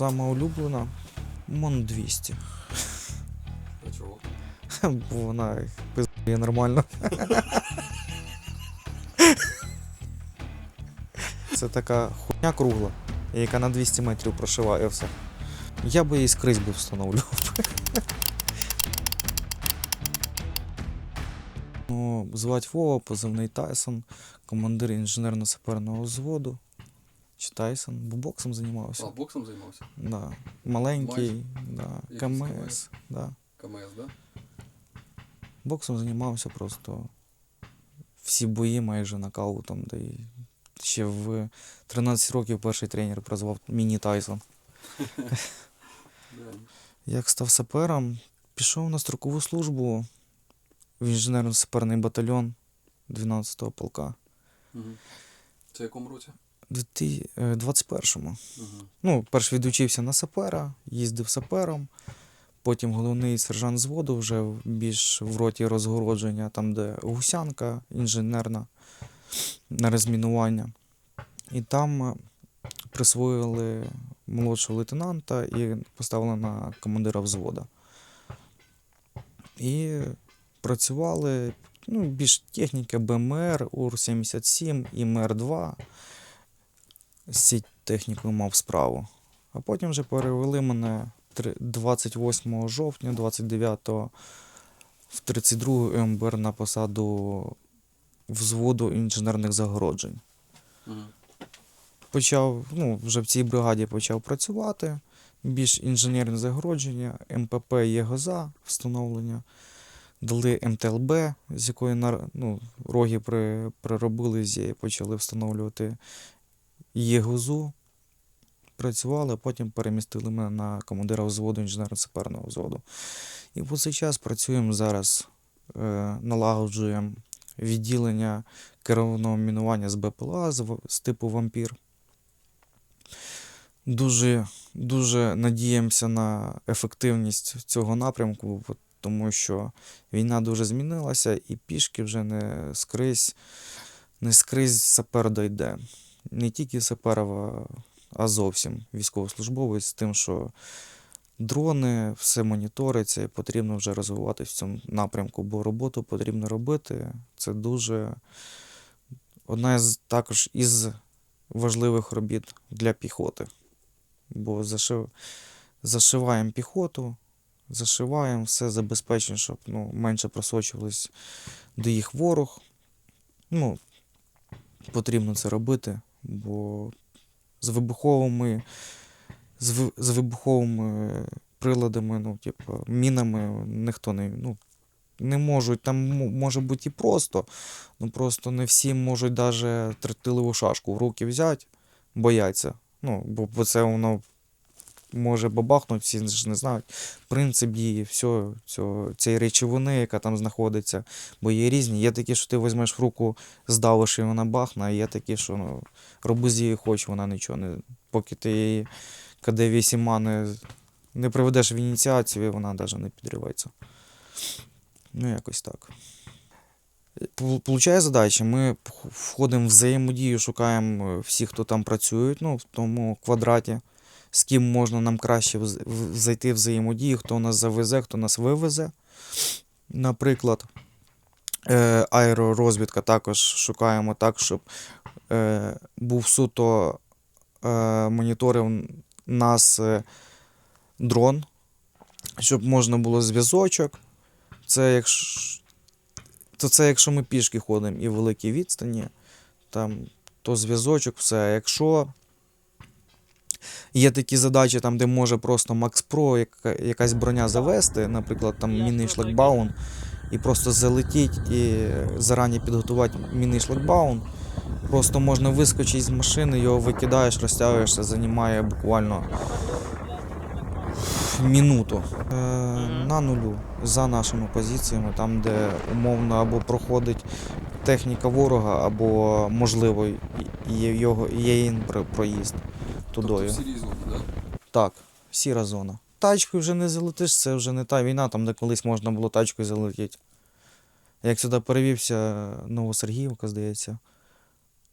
Сама улюблена Мон 200. А чого? Бо вона пиздує нормально. Це така хуйня кругла, яка на 200 метрів прошиває все. Я би її скрізь би встановлював. Ну, звати Вова, позивний Тайсон, командир інженерно-саперного взводу. Чи Тайсон, бо боксом займався. А, боксом займався? Да. Маленький, да. Якийсь КМС. Да. КМС, да? Боксом займався просто всі бої майже нокаутом. Де й ще в 13 років перший тренер прозвав Міні Тайсон. Як став сапером, пішов на строкову службу в інженерно-саперний батальйон 12-го полка. Це в якому році? В 21-му. Угу. Ну, перш відучився на сапера, їздив сапером, потім головний сержант зводу вже більш в роті розгородження, там, де гусянка інженерна на розмінування. І там е, присвоїли молодшого лейтенанта і поставили на командира взвода. І працювали ну, більш техніка БМР, УР-77 і МР-2 з цією технікою мав справу. А потім вже перевели мене 28 жовтня, 29 в 32 МБР на посаду взводу інженерних загороджень. Угу. Почав, ну, вже в цій бригаді почав працювати. Більш інженерне загородження, МПП ЄГОЗа встановлення. Дали МТЛБ, з якої ну, роги при, приробили, з почали встановлювати ЄГОЗу. Працювали, потім перемістили мене на командира взводу інженерно-саперного взводу. І по цей час працюємо зараз, е, налагоджуємо відділення керованого мінування з БПЛА з типу вампір. Дуже, дуже надіємося на ефективність цього напрямку, тому що війна дуже змінилася, і пішки вже не скрізь, не скрізь сапер дойде. Не тільки сапер, а- зовсім військовослужбовець з тим, що дрони, все моніториться, і потрібно вже розвивати в цьому напрямку, бо роботу потрібно робити. Це дуже одна з також із важливих робіт для піхоти. Бо зашив, зашиваємо піхоту, зашиваємо, все забезпечуємо, щоб ну, менше просочувались до їх ворог. Ну, потрібно це робити, бо з вибуховими, з, з вибуховими приладами, ну, типу, мінами ніхто не, ну, не можуть. Там може бути і просто, ну просто не всі можуть навіть тротилову шашку в руки взяти, бояться. Ну, бо це воно може бабахнути, всі ж не знають. Принцип дії, все, цього, цієї речовини, яка там знаходиться. Бо є різні. Є такі, що ти візьмеш в руку, здавиш і вона бахне, а є такі, що ну, роби з її хоч, вона нічого не. Поки ти її КД-8 не, не приведеш в ініціацію, вона навіть не підривається. Ну, якось так. Пол- Получає задача, ми входимо в взаємодію, шукаємо е, всіх, хто там працює, ну, в тому квадраті, з ким можна нам краще зайти в взаємодію, хто нас завезе, хто нас вивезе. Наприклад, е, аеророзвідка також шукаємо так, щоб е, був суто е, моніторив нас дрон, щоб можна було зв'язочок. Це якщо, то це якщо ми пішки ходимо і в великій відстані, там, то зв'язочок, все. Якщо є такі задачі, там, де може просто Max Pro яка, якась броня завести, наприклад, там мінний шлагбаун, і просто залетіть і зарані підготувати мінний шлагбаун. Просто можна вискочити з машини, його викидаєш, розтягуєшся, займає буквально мінуту. Е, на нулю за нашими позиціями, там, де умовно або проходить техніка ворога, або можливо є його є проїзд тудою. в сірій зоні, да? Так, сіра зона. Тачкою вже не залетиш, це вже не та війна, там де колись можна було тачкою залетіти. Як сюди перевівся Новосергіївка, здається,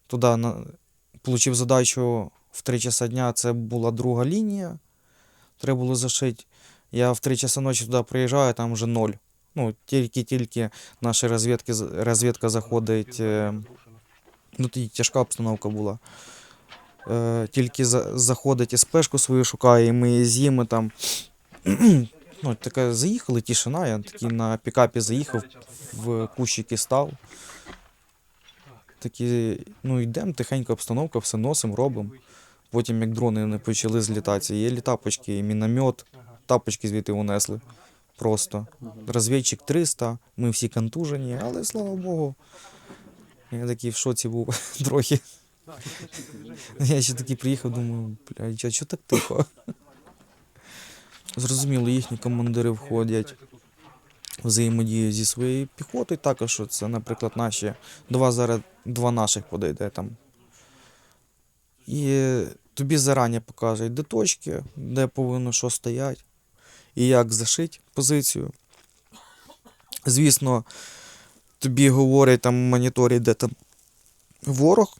туди на... отримав задачу в 3 часа дня, це була друга лінія. треба було зашити. Я в 3 часа ночі туди приїжджаю, там вже ноль. Ну, тільки-тільки наша розвідка заходить. е, Ну, тоді тяжка обстановка була. Е, тільки за, заходить СПшку свою шукає, і ми її з'їмо там. ну, така, заїхали, тишина, я такий на пікапі заїхав, в кущики став. Такі, ну йдемо, тихенька обстановка, все носимо, робимо. Потім, як дрони не почали злітатися, є літапочки, міномет, тапочки звідти унесли. Просто. Розвідчик 300, ми всі контужені, але слава Богу. Я такий в шоці був трохи. Я ще такий приїхав, думаю, блядь, а чого так тихо? Зрозуміло, їхні командири входять взаємодію зі своєю піхотою. Також що це, наприклад, наші два зараз два наших подойде там. І тобі зарані покажуть, де точки, де повинно що стоять, і як зашити позицію. Звісно, тобі говорять там в моніторі, де там ворог.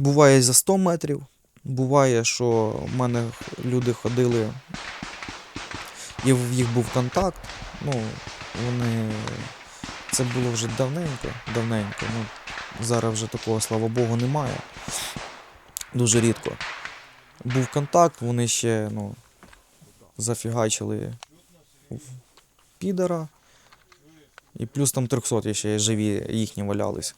Буває за 100 метрів. Буває, що в мене люди ходили, і в їх був контакт. Ну, вони. Це було вже давненько, давненько. Ну, зараз вже такого, слава Богу, немає. Дуже рідко. Був контакт, вони ще ну, зафігачили підера. І плюс там 300 ще живі їхні валялись.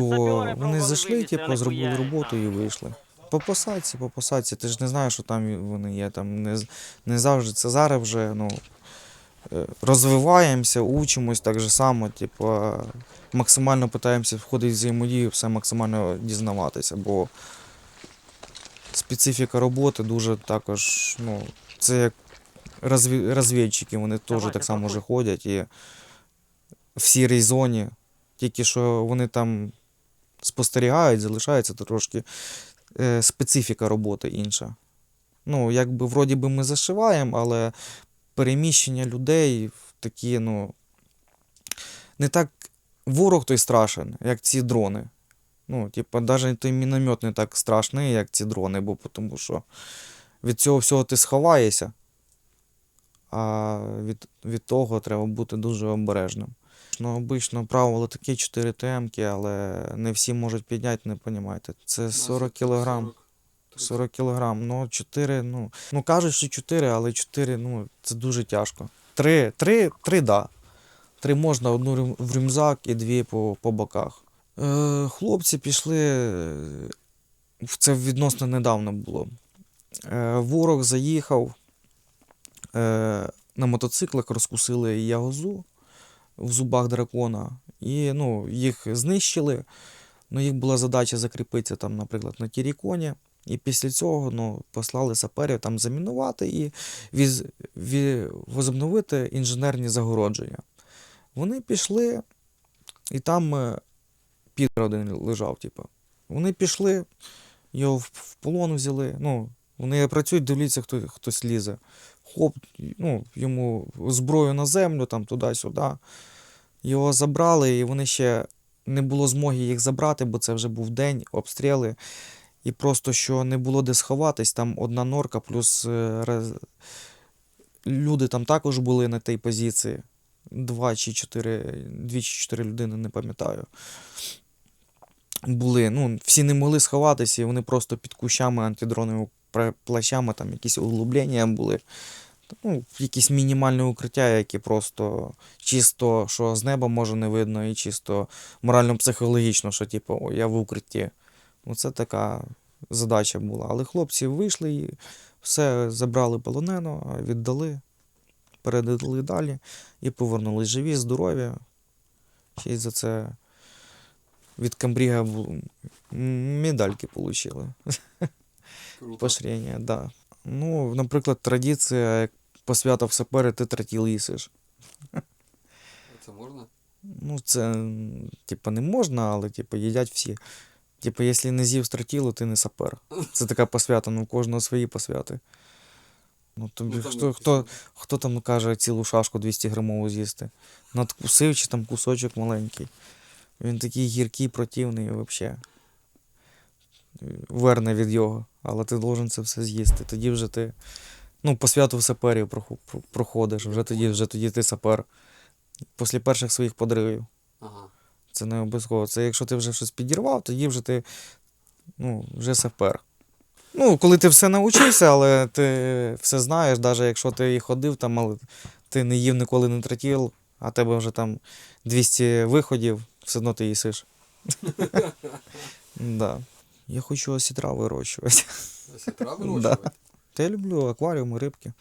То вони зайшли, типу, зробили роботу і вийшли. По посадці, по посадці. Ти ж не знаєш, що там вони є. Там не, не завжди. Це зараз вже ну, е, розвиваємося, учимось так же само, типу, максимально питаємося входити в взаємодію, все максимально дізнаватися, бо специфіка роботи дуже також, ну, це як розві- розвідчики, вони теж так само вже ходять і в сірій зоні. Тільки що вони там спостерігають, залишається трошки е, специфіка роботи інша. Ну, якби вроді би ми зашиваємо, але переміщення людей в такі, ну. Не так ворог той страшен, як ці дрони. Ну, типа, навіть той міномет не так страшний, як ці дрони, бо тому що від цього всього ти сховаєшся, а від, від того треба бути дуже обережним. Ну, обично правило такі 4 ТМки, але не всі можуть підняти, не розумієте. Це 40 кілограм. 40 кілограм. Ну, 4, ну. Ну, кажуть, що 4, але 4, ну, це дуже тяжко. 3, 3, 3, да. 3 можна, одну в рюкзак і дві по, по боках. Е, хлопці пішли. Це відносно недавно було. Е, ворог заїхав е, на мотоциклах, розкусили ягозу в зубах дракона. І ну, їх знищили. Ну, їх була задача закріпитися там, наприклад, на Тіріконі. І після цього ну, послали саперів там замінувати і віз, ві, возобновити інженерні загородження. Вони пішли, і там е, підер один лежав, типу. Вони пішли, його в, в полон взяли. Ну, вони працюють, дивляться, хто, хтось лізе. Хоп, ну, йому зброю на землю, там туди-сюди. Його забрали, і вони ще не було змоги їх забрати, бо це вже був день, обстріли. І просто що не було де сховатись, там одна норка, плюс е, люди там також були на тій позиції. Два чи чотири, дві чи чотири людини, не пам'ятаю. Були. Ну, всі не могли сховатися, і вони просто під кущами антидроновими плащами, там якісь углублення були. Ну, якісь мінімальне укриття, які просто чисто, що з неба може не видно, і чисто морально-психологічно, що типу, о, я в укритті. Ну, це така задача була. Але хлопці вийшли і все забрали полонено, віддали, передали далі і повернулись живі, здорові. Ще й за це від Камбріга медальки отримали. Поширення, да. Ну, наприклад, традиція, як посвята в сапери, ти тротіл їсиш. Це можна? Ну, це, типа, не можна, але типа, їдять всі. Типа, якщо не з'їв стратілу, ти не сапер. Це така посвята, ну, у кожного свої посвяти. Ну, тобі, Ну, там хто, хто, хто там каже цілу шашку 200 грамову з'їсти? Надкусив чи там кусочок маленький. Він такий гіркий, противний взагалі. Верне від його. але ти должен це все з'їсти. Тоді вже ти ну, по святу в саперів проходиш, вже тоді, вже тоді ти сапер. Після перших своїх подривів. Ага. Це не обов'язково. Це якщо ти вже щось підірвав, тоді вже ти ну, вже сапер. Ну, коли ти все навчився, але ти все знаєш, навіть якщо ти і ходив там, але ти не їв ніколи не тратів, а тебе вже там 200 виходів, все одно ти їсиш. Да. Я хочу осітра вирощувати. Осетра вирощувати? Та я люблю акваріуми, рибки.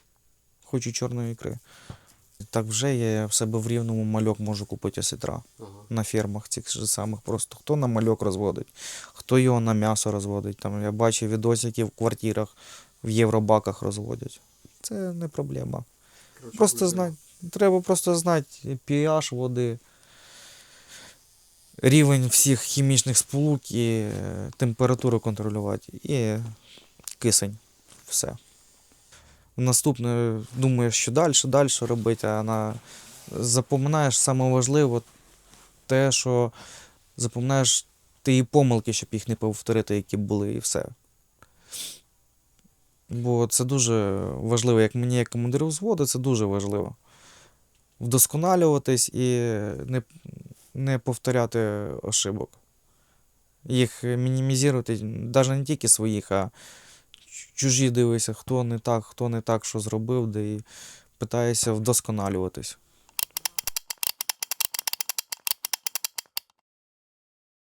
Хочу чорної ікри. Так вже я в себе в рівному мальок можу купити осітра Ага. на фермах цих же самих. Просто хто на мальок розводить, хто його на м'ясо розводить. Там я бачив відосики в квартирах, в євробаках розводять. Це не проблема. Коротше, Просто знати. Треба просто знати pH води, рівень всіх хімічних сполук і е, температуру контролювати. І кисень. Все. Наступне думаєш, що далі, далі робити, а на... запоминаєш саме важливе те, що запоминаєш ті помилки, щоб їх не повторити, які були, і все. Бо це дуже важливо, як мені, як командиру взводу, це дуже важливо. Вдосконалюватись і не, не повторяти ошибок. Їх мінімізувати, навіть не тільки своїх, а чужі дивися, хто не так, хто не так, що зробив, де і питаєшся вдосконалюватись.